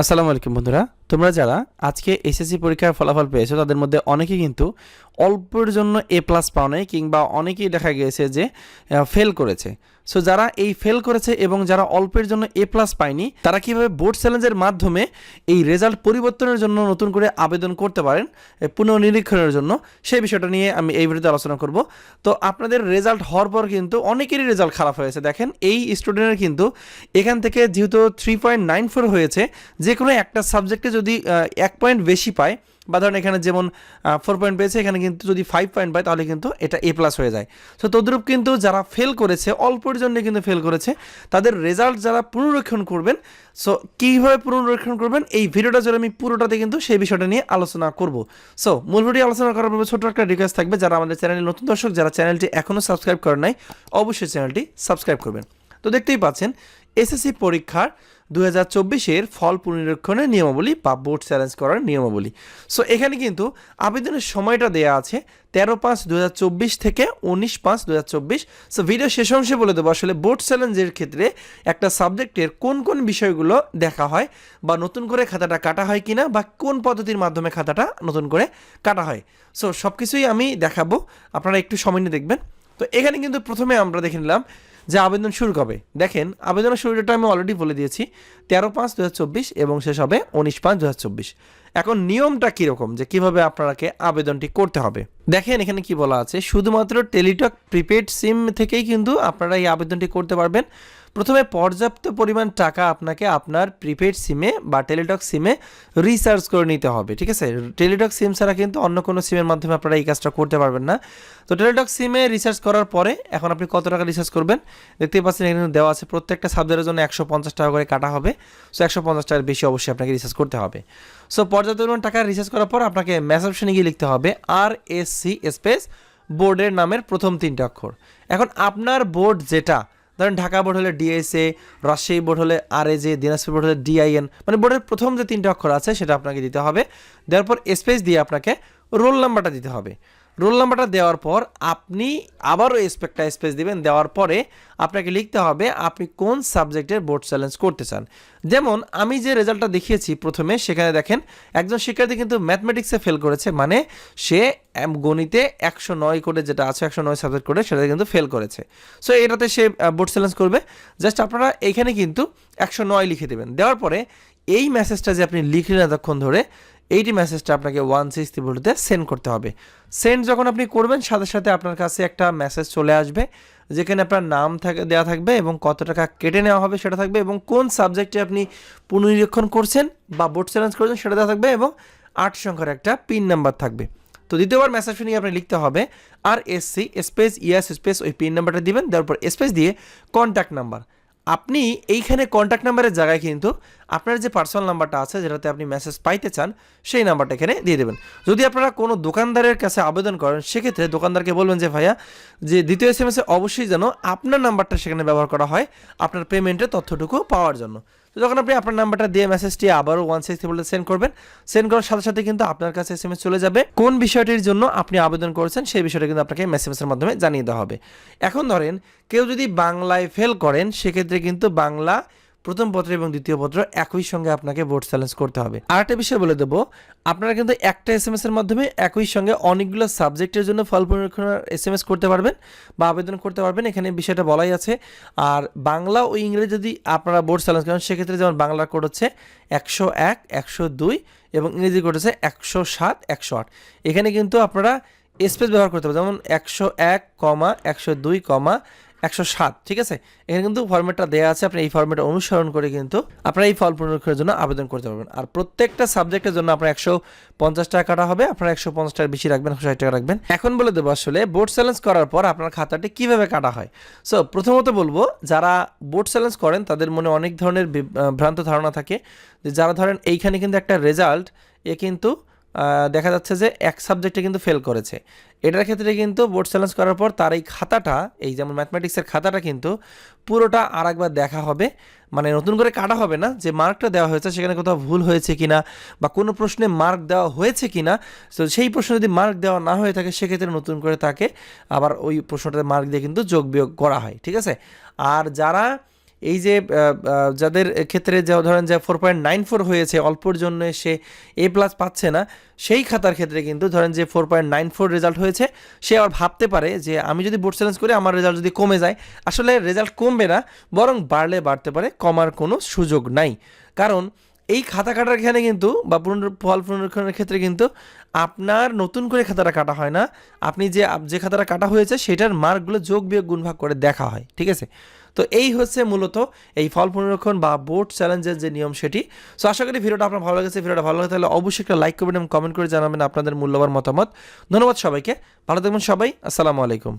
আসসালামু আলাইকুম বন্ধুরা, তোমরা যারা আজকে এসএসসি পরীক্ষার ফলাফল পেয়েছ, তাদের মধ্যে অনেকেই কিন্তু অল্পের জন্য এ প্লাস পাও নাই কিংবা অনেকেই দেখা গিয়েছে যে ফেল করেছে। সো যারা এই ফেল করেছে এবং যারা অল্পের জন্য এ প্লাস পায়নি, তারা কীভাবে বোর্ড চ্যালেঞ্জের মাধ্যমে এই রেজাল্ট পরিবর্তনের জন্য নতুন করে আবেদন করতে পারেন পুনর্নিরীক্ষণের জন্য, সেই বিষয়টা নিয়ে আমি এই ভিডিওতে আলোচনা করব। তো আপনাদের রেজাল্ট হওয়ার পর কিন্তু অনেকেরই রেজাল্ট খারাপ হয়েছে। দেখেন, এই স্টুডেন্টের কিন্তু এখান থেকে যেহেতু থ্রি পয়েন্ট নাইন ফোর হয়েছে, যে কোনো একটা সাবজেক্টে যদি এক পয়েন্ট বেশি পায় বা ধরেন এখানে যেমন ফোর পয়েন্ট পেয়েছে, এখানে কিন্তু যদি ফাইভ পয়েন্ট পায়, তাহলে কিন্তু এটা এ প্লাস হয়ে যায়। তো তদ্রূপ কিন্তু যারা ফেল করেছে, অল্পের জন্য কিন্তু ফেল করেছে, তাদের রেজাল্ট যারা পুনরীক্ষণ করবেন সো কীভাবে পুনরীক্ষণ করবেন, এই ভিডিওটা জন্য আমি পুরোটাতে কিন্তু সেই বিষয়টা নিয়ে আলোচনা করব। সো মূল ভিডিও আলোচনা করার পূর্বে ছোট্ট একটা রিকোয়েস্ট থাকবে, যারা আমাদের চ্যানেলে নতুন দর্শক, যারা চ্যানেলটি এখনও সাবস্ক্রাইব করেন নাই, অবশ্যই চ্যানেলটি সাবস্ক্রাইব করবেন। তো দেখতেই পাচ্ছেন এসএসসি পরীক্ষার দু হাজার চব্বিশের ফল পুনরীক্ষণের নিয়মাবলী বা বোর্ড চ্যালেঞ্জ করার নিয়মাবলী। সো এখানে কিন্তু আবেদনের সময়টা দেয়া আছে তেরো পাঁচ দু থেকে উনিশ পাঁচ দু সো ভিডিও শেষ অংশে বলে দেবো, আসলে বোর্ড চ্যালেঞ্জের ক্ষেত্রে একটা সাবজেক্টের কোন কোন বিষয়গুলো দেখা হয় বা নতুন করে খাতাটা কাটা হয় কিনা বা কোন পদ্ধতির মাধ্যমে খাতাটা নতুন করে কাটা হয়। সো সব কিছুই আমি দেখাবো, আপনারা একটু সময় নিয়ে দেখবেন। তো, এখানে কিন্তু প্রথমে আমরা দেখে নিলাম যে আবেদন শুরু কবে? দেখেন, আবেদনের শুরুটা আমি অলরেডি বলে দিয়েছি, তেরো পাঁচ দু এবং শেষ হবে উনিশ পাঁচ দু এখন নিয়মটা কীরকম? যে কীভাবে আপনাকে আবেদনটি করতে হবে? দেখেন, এখানে কি বলা আছে, শুধুমাত্র টেলিটক প্রিপেড সিম থেকেই কিন্তু আপনারা এই আবেদনটি করতে পারবেন। প্রথমে পর্যাপ্ত পরিমাণ টাকা আপনাকে আপনার প্রিপেড সিমে বা টেলিটক সিমে রিচার্জ করে নিতে হবে, ঠিক আছে? টেলিটক সিম ছাড়া কিন্তু অন্য কোনো সিমের মাধ্যমে আপনারা এই কাজটা করতে পারবেন না। তো টেলিটক সিমে রিচার্জ করার পরে এখন আপনি কত টাকা রিচার্জ করবেন? দেখতেই পাচ্ছেন এখানে দেওয়া আছে প্রত্যেকটা সাবজেক্টের জন্য একশো পঞ্চাশ টাকা করে কাটা হবে। সো একশো পঞ্চাশ টাকার বেশি অবশ্যই আপনাকে রিচার্জ করতে হবে। সো পর্যাপ্ত পরিমাণ টাকা রিচার্জ করার পর আপনাকে ম্যাস অপশনে গিয়ে লিখতে হবে আর এস সি স্পেস বোর্ডের নামের প্রথম তিনটা অক্ষর। এখন আপনার বোর্ড যেটা ধরেন ঢাকা বোর্ড হলে ডিএসএ রাজশাহী বোর্ড হলে আর এ জে দিনাজপুর বোর্ড হলে ডিআইএন মানে বোর্ডের প্রথম যে তিনটা অক্ষর আছে সেটা আপনাকে দিতে হবে। দেওয়ার পর স্পেস দিয়ে আপনাকে রোল নাম্বারটা দিতে হবে। রোল নাম্বারটা দেওয়ার পর আপনি আবারও স্পেকটা স্পেস দিবেন, দেওয়ার পরে আপনাকে লিখতে হবে আপনি কোন সাবজেক্টের বোর্ড চ্যালেঞ্জ করতে চান। যেমন আমি যে রেজাল্টটা দেখিয়েছি প্রথমে, সেখানে দেখেন একজন শিক্ষার্থী কিন্তু ম্যাথমেটিক্সে ফেল করেছে মানে সে গণিতে একশো নয় করে যেটা আছে, একশো নয় সাবজেক্ট করে সেটা কিন্তু ফেল করেছে। সো এটাতে সে বোর্ড চ্যালেঞ্জ করবে। জাস্ট আপনারা এইখানে কিন্তু একশো নয় লিখে দেবেন। দেওয়ার পরে এই মেসেজটা যে আপনি লিখলেন এতক্ষণ ধরে এইটি মেসেজটা আপনাকে ওয়ান সিক্স ত্রিপুলতে সেন্ড করতে হবে। সেন্ড যখন আপনি করবেন, সাথে সাথে আপনার কাছে একটা মেসেজ চলে আসবে, যেখানে আপনার নাম থাকে দেওয়া থাকবে এবং কত টাকা কেটে নেওয়া হবে সেটা থাকবে এবং কোন সাবজেক্টে আপনি পুনরীক্ষণ করছেন বা বোর্ড চ্যালেঞ্জ করছেন সেটা দেওয়া থাকবে এবং আট সংখ্যার একটা পিন নাম্বার থাকবে। তো দ্বিতীয়বার মেসেজ নিয়ে আপনি লিখতে হবে আর এস সি স্পেস ইয়াস স্পেস ওই পিন নাম্বারটা দিবেন, দেওয়ার পর স্পেস দিয়ে কন্ট্যাক্ট নাম্বার আপনি এইখানে কন্ট্যাক্ট নাম্বারের জায়গায় কিন্তু আপনার যে পার্সোনাল নাম্বারটা আছে, যেটাতে আপনি মেসেজ পাইতে চান, সেই নাম্বারটা এখানে দিয়ে দেবেন। যদি আপনারা কোনো দোকানদারের কাছে আবেদন করেন, সেক্ষেত্রে দোকানদারকে বলবেন যে, ভাইয়া, যে দ্বিতীয় এস এম অবশ্যই যেন আপনার নাম্বারটা সেখানে ব্যবহার করা হয়, আপনার পেমেন্টের তথ্যটুকু পাওয়ার জন্য। তো যখন আপনি আপনার নাম্বারটা দিয়ে মেসেজটি আবারও ওয়ান সিক্স বলে সেন্ড করবেন সেন্ড করার সাথে সাথে কিন্তু আপনার কাছে এস এস চলে যাবে। কোন বিষয়টির জন্য আপনি আবেদন করেছেন সেই বিষয়টা কিন্তু আপনাকে মেসেজের মাধ্যমে জানিয়ে দেওয়া হবে। এখন ধরেন, কেউ যদি বাংলায় ফেল করেন, সেক্ষেত্রে কিন্তু বাংলা প্রথম পত্র এবং দ্বিতীয় পত্র একই সঙ্গে আপনাকে বোর্ড চ্যালেঞ্জ করতে হবে। আরেকটা বিষয় বলে দেবো, আপনারা কিন্তু একটা এস এম এস এর মাধ্যমে একই সঙ্গে অনেকগুলো সাবজেক্টের জন্য ফল পরীক্ষার এস এম এস করতে পারবেন বা আবেদন করতে পারবেন, এখানে বিষয়টা বলাই আছে। আর বাংলা ও ইংরেজি যদি আপনারা বোর্ড চ্যালেঞ্জ করেন, সেক্ষেত্রে যেমন বাংলার কোড হচ্ছে একশো এক, একশো দুই এবং ইংরেজি কোড হচ্ছে একশো সাত, একশো আট। এখানে কিন্তু আপনারা স্পেস ব্যবহার করতে পারবেন, যেমন একশো এক, কমা, একশো দুই, কমা একশো সাত, ঠিক আছে? এখানে কিন্তু ফর্মেটটা দেওয়া আছে, আপনি এই ফর্মেটটা অনুসরণ করে কিন্তু আপনারা এই ফল পুনরীক্ষণের জন্য আবেদন করতে পারবেন। আর প্রত্যেকটা সাবজেক্টের জন্য আপনার একশো পঞ্চাশ টাকা কাটা হবে, আপনারা একশো পঞ্চাশ টাকার বেশি রাখবেন ষাট টাকা রাখবেন। এখন বলে দেবো আসলে বোর্ড চ্যালেঞ্জ করার পর আপনার খাতাটি কীভাবে কাটা হয়? সো প্রথমত বলব, যারা বোর্ড চ্যালেঞ্জ করেন, তাদের মনে অনেক ধরনের ভ্রান্ত ধারণা থাকে। যে যারা ধরেন এইখানে কিন্তু একটা রেজাল্ট এ কিন্তু দেখা যাচ্ছে যে এক সাবজেক্টে কিন্তু ফেল করেছে। এটার ক্ষেত্রে কিন্তু বোর্ড চ্যালেঞ্জ করার পর তার এই খাতাটা, এই যেমন ম্যাথমেটিক্সের খাতাটা কিন্তু পুরোটা আর একবার দেখা হবে। মানে নতুন করে কাটা হবে না যে মার্কটা দেওয়া হয়েছে, সেখানে কোথাও ভুল হয়েছে কি না বা কোনো প্রশ্নে মার্ক দেওয়া হয়েছে কি না তো সেই প্রশ্নে যদি মার্ক দেওয়া না হয়ে থাকে, সেক্ষেত্রে নতুন করে তাকে আবার ওই প্রশ্নটাতে মার্ক দিয়ে কিন্তু যোগ বিয়োগ করা হয়, ঠিক আছে? আর যারা এই যে যাদের ক্ষেত্রে যা ধরেন যে ফোর পয়েন্ট নাইন ফোর হয়েছে, অল্পর জন্য সে এ প্লাস পাচ্ছে না, সেই খাতার ক্ষেত্রে কিন্তু ধরেন যে four point nine four result হয়েছে, সে আবার ভাবতে পারে যে আমি যদি বোর্ড চ্যালেঞ্জ করি, আমার রেজাল্ট যদি কমে যায়। আসলে রেজাল্ট কমবে না, বরং বাড়লে বাড়তে পারে, কমার কোনো সুযোগ নাই। কারণ এই খাতা কাটার এখানে কিন্তু বা পুনর ফল পুনরুক্ষণের ক্ষেত্রে কিন্তু আপনার নতুন করে খাতাটা কাটা হয় না। আপনি যে যে খাতাটা কাটা হয়েছে, সেটার মার্কগুলো যোগ বিয়োগ গুণ ভাগ করে দেখা হয়, ঠিক আছে? তো এই হচ্ছে মূলত এই ফল পুনরক্ষণ বা বোর্ড চ্যালেঞ্জের যে নিয়ম সেটি। সো আশা করি ভিডিওটা আপনার ভালো লেগেছে। ভিডিওটা ভালো লাগে তাহলে অবশ্যই একটা লাইক করবেন এবং কমেন্ট করে জানাবেন আপনাদের মূল্যবান মতামত। ধন্যবাদ সবাইকে। ভালো থাকবেন সবাই। আসসালামু আলাইকুম।